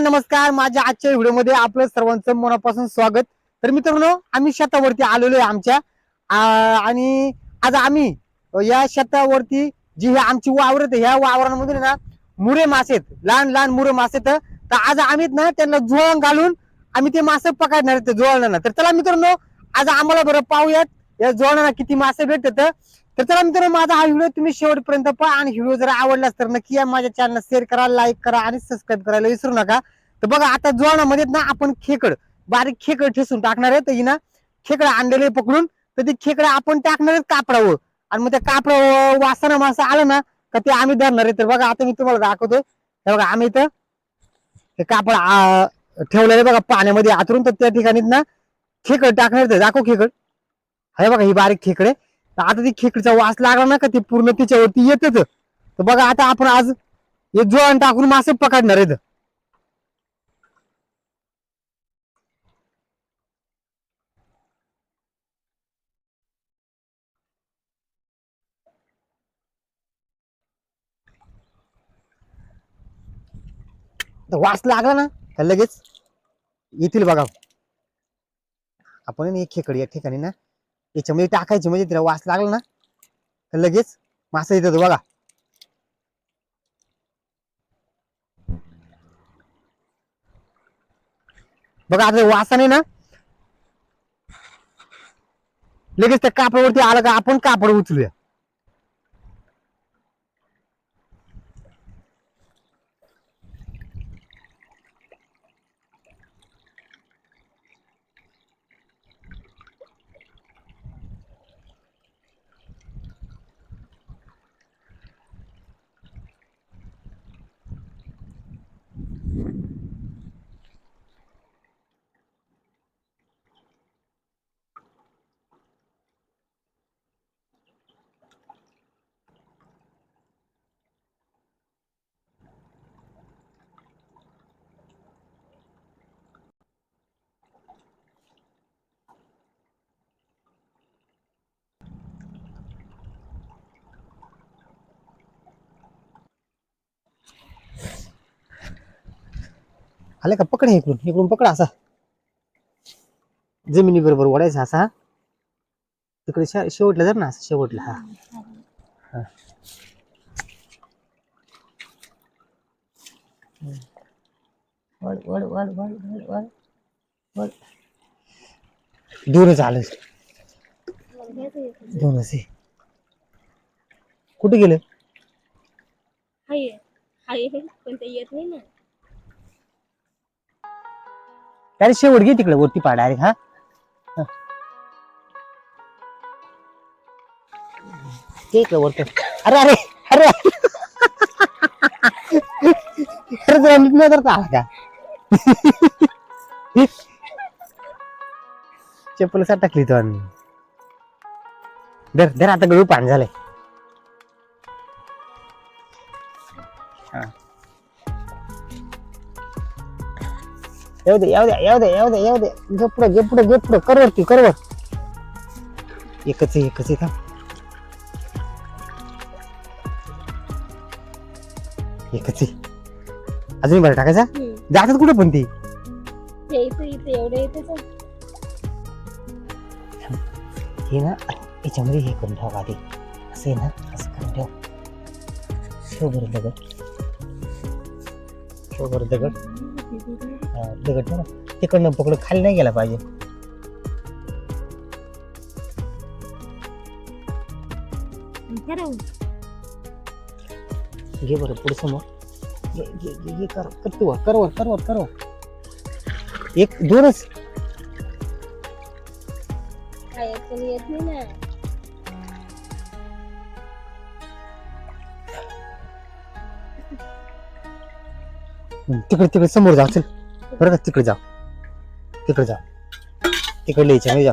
नमस्कार. माझ्या आजच्या व्हिडिओमध्ये आपलं सर्वांचं मनापासून स्वागत. तर मित्रांनो आम्ही शेतावरती आलेलो आहे आमच्या. आणि आज आम्ही या शेतावरती जी हे आमची वावर आहेत ह्या वावरांमध्ये ना मुरे मासे आहेत. लहान लहान मुरे मासे आहेत. तर आज आम्ही ना त्यांना जुळण घालून आम्ही ते मासे पकडणार ते जुळणांना तर चला मित्रांनो आज आम्हाला बरं पाहूयात या जुळणांना किती मासे भेटतात. तर चला मित्रांनो माझा हा व्हिडिओ तुम्ही शेवटपर्यंत पहा आणि व्हिडिओ जर आवडलाच तर नक्की या माझ्या चॅनल शेअर करा लाईक करा आणि सबस्क्राईब करायला विसरू नका. तर बघा आता जोणामध्ये ना आपण खेकड बारीक खेकड ठेसून टाकणार आहे. तर ही ना खेकडा आणलेले पकडून. तर ते खेकडा आपण टाकणार आहेत कापडावर. आणि मग त्या कापडावर वासाना मासा आलं ना का ते आम्ही धरणार आहे. तर बघा आता मी तुम्हाला दाखवतो हे बघा आम्ही इथं हे कापड ठेवलेले ठेवलेलं आहे बघा पाण्यामध्ये आतरून. तर त्या ठिकाणी ना खेकड टाकणार दाखव खेकड. हे बघा ही बारीक खेकडे आहे. आता ती खेकडीचा वास लागला ना का ते पूर्ण तिच्यावरती येतच. तर बघा आता आपण आज हे जोळण टाकून मासे पकडणार आहेत. वास लागला ना लगेच? येतील बघा. आपण खेकडी या ठिकाणी ना याच्यामध्ये टाकायची म्हणजे तिला वास लागला ना तर लगेच मासा येतात बघा. बघा आता वासाने ना लगेच त्या कापडावरती आलं का आपण कापड उचलूया. आले का? पकड हे इकडून. इकडून पकड असा. जमिनी बरोबर ओढायचा असा. तिकडे शे- शेवटला जर ना असं शेवटला. हा. हा. वळ वळ वळ वळ वळ वळ. वळ. दूरच आलं. दोनच आहे कुठे गेले? हाय. हाय. पण ते येत नाही ना. अरे शेवट घे तिकडे वरती पा डायरेक्ट हा. ते इकडे वरती. अरे अरे अरे. अरे नीट नाही करता आला का? चप्पल सा टाकली तो आणि? धर धर आता गळू पाणी झालंय. हा. येऊ दे येऊ दे येऊ दे येऊ दे येऊ दे गपड गपड गपड करवर ती करवर एकच आहे एकच आहे का एकच आहे. अजून बरं टाकायचा? जातात कुठं पण ती? इथे एवढं हे ना याच्यामध्ये हे करून ठेवा आधी. असं आहे ना असं करून ठेव. ठेव बरं बरं दगड. दगड ना. तिकडनं पकडून खाली नाही गेला पाहिजे. घे पुढे समोर. कर एक, दोनच. येत नाही ना? तिकडे तिकडे समोर जा चल. बरं का? तिकडे जा. तिकडे जा. तिकडे यायच्या नाही जा.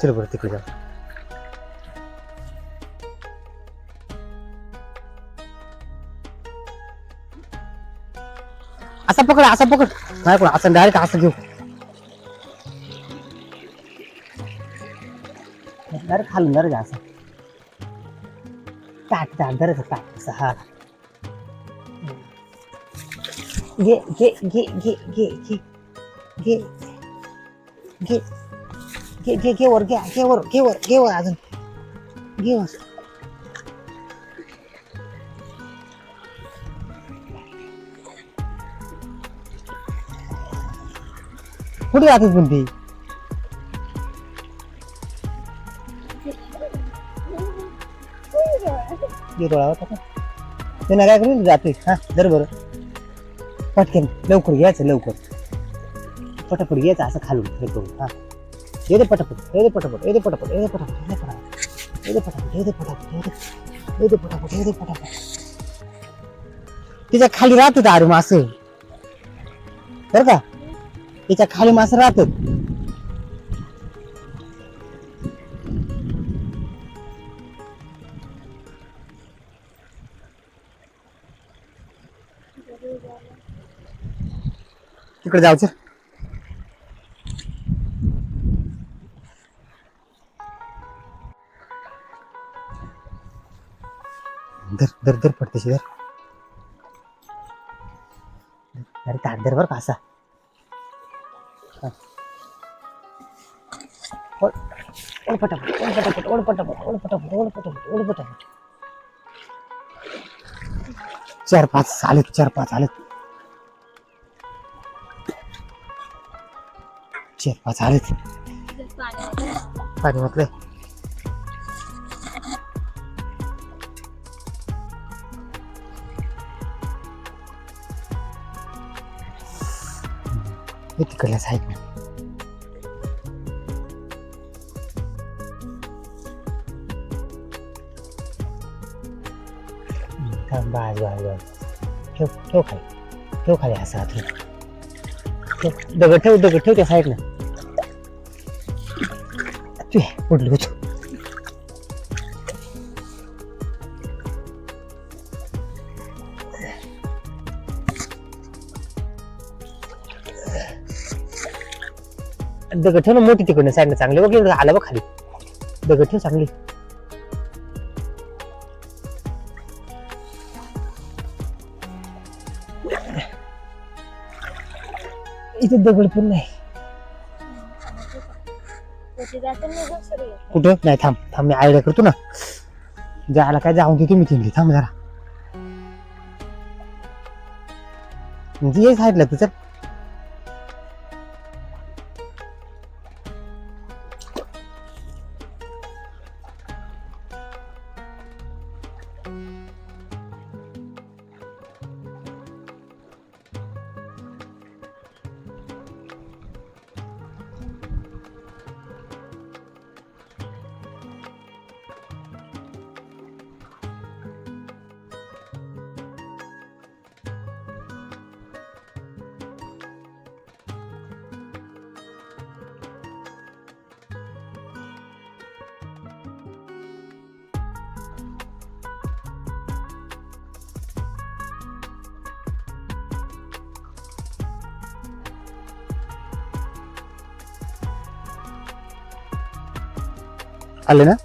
चल बरं तिकडे जा. असा पकड असा पकड. नाही पण असं डायरेक्ट असं घेऊ. डायरेक्ट खालून डायरेक्ट असं. ताट ताट धरायचं ताट असं हा घे घे घे घे घे घे घे घे घे घे घे वर घे घे वर घे वर घे वर अजून घे वर कुठे जातेस पण ती ये होता का ते ना काय करू जाते हा जर बरं पटकन लवकर घ्यायचं लवकर पटापट घ्यायचं असं खालून हे करून हा येते पटापट येते पटापट येते पटापट येते पटापट येते पटापट येते पटापट येते पटापट येते येते पटापट येते पटापट तिच्या खाली राहत दारू मासे बरं का तिच्या खाली मासे राहतात तिकडे जायचं धर धर धर पडतेशी धर अरे ताट धर बरं का असा. हा. ओढ ओढ पटापट ओढ पटापट ओढ पटापट ओढ पटापट ओढ पटापट ओढ पटापट. चार पाच आलेत चार पाच आलेत. चार पाच आलेत. पाणी म्हटलं म्हटलंय हे तिकडल्या साईड ना बस बस बस ठेव ठेव खाली. ठेव खाली असा हातून ठेव दगड ठेव दगड ठेव त्या साईडला ते पडलो होतो दगड ठेव ना मोठी तिकडनं साईडनं चांगली बघ एवढं आलं बघ खाली. दगड ठेव चांगली. इथे दगड पण नाही. कुठं? नाही थांब थांब मी आयडिया करतो ना. जायला काय जाऊन देतो मी तिथे थांब जरा. म्हणजे ये साईडला तुझं ಅಲ್ಲೇನಾ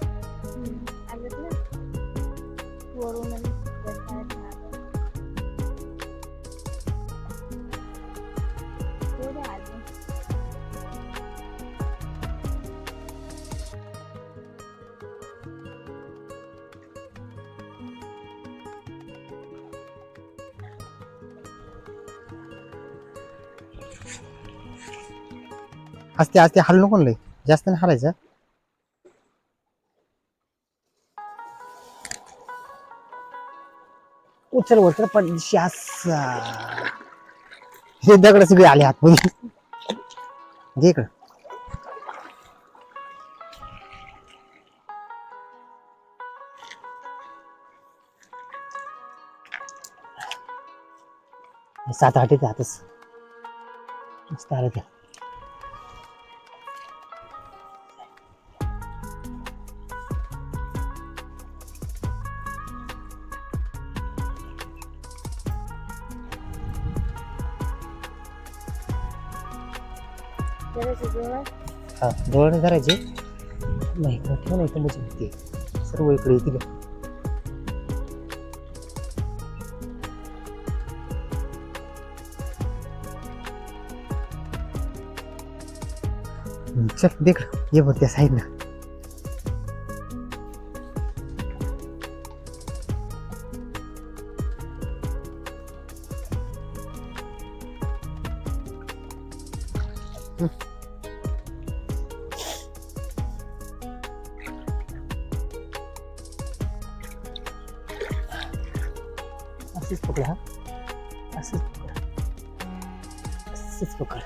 আস্তে আস্ते हाल नको जास्त नाही हारायचं उचल उचल पण हे दगड सगळे आले आतमध्ये. घे इकडं. सात आठ येते आतच. मस्त आलं त्या. डोळ्याने धरायचे नाही मोठ्या नाही इकडे होते. सर्व इकडे येतील. चल देख ये बघ त्या साईड ना Mm-hmm. असेच पकडा हा. असेच पकडा. असेच पकड.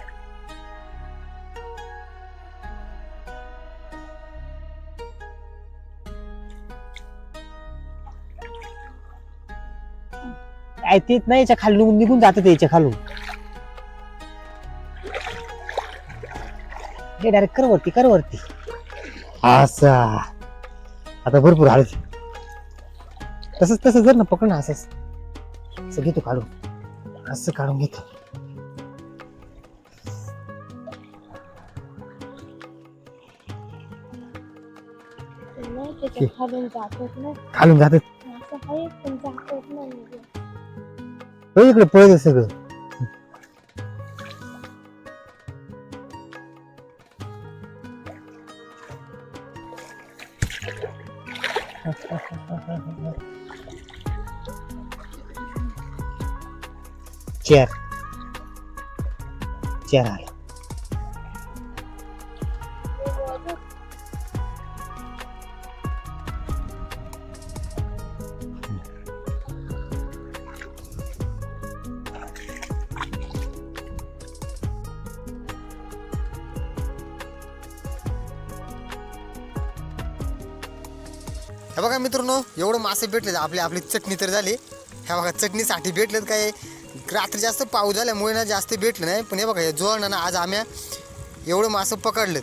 काय तेच नाही याच्या खालून निघून जात ते याच्या खालून. हे डायरेक्ट कर वरती असा. आता भरपूर हळद. तसंच तसं जर ना पकड ना असंच. असं घेतो काढून असं काढून घेतो खालून जातात जातात. नाही इकडे पळत सगळं. चेअर चेअर आला हे बघा मित्रांनो एवढं मासे भेटलेत आपली आपली चटणी तर झाली. ह्या बघा चटणीसाठी भेटलेत काय? रात्री जास्त पाऊस झाल्यामुळे ना जास्त भेटलं नाही. पण हे बघा हे जोड ना आज आम्ही एवढं मासं पकडलं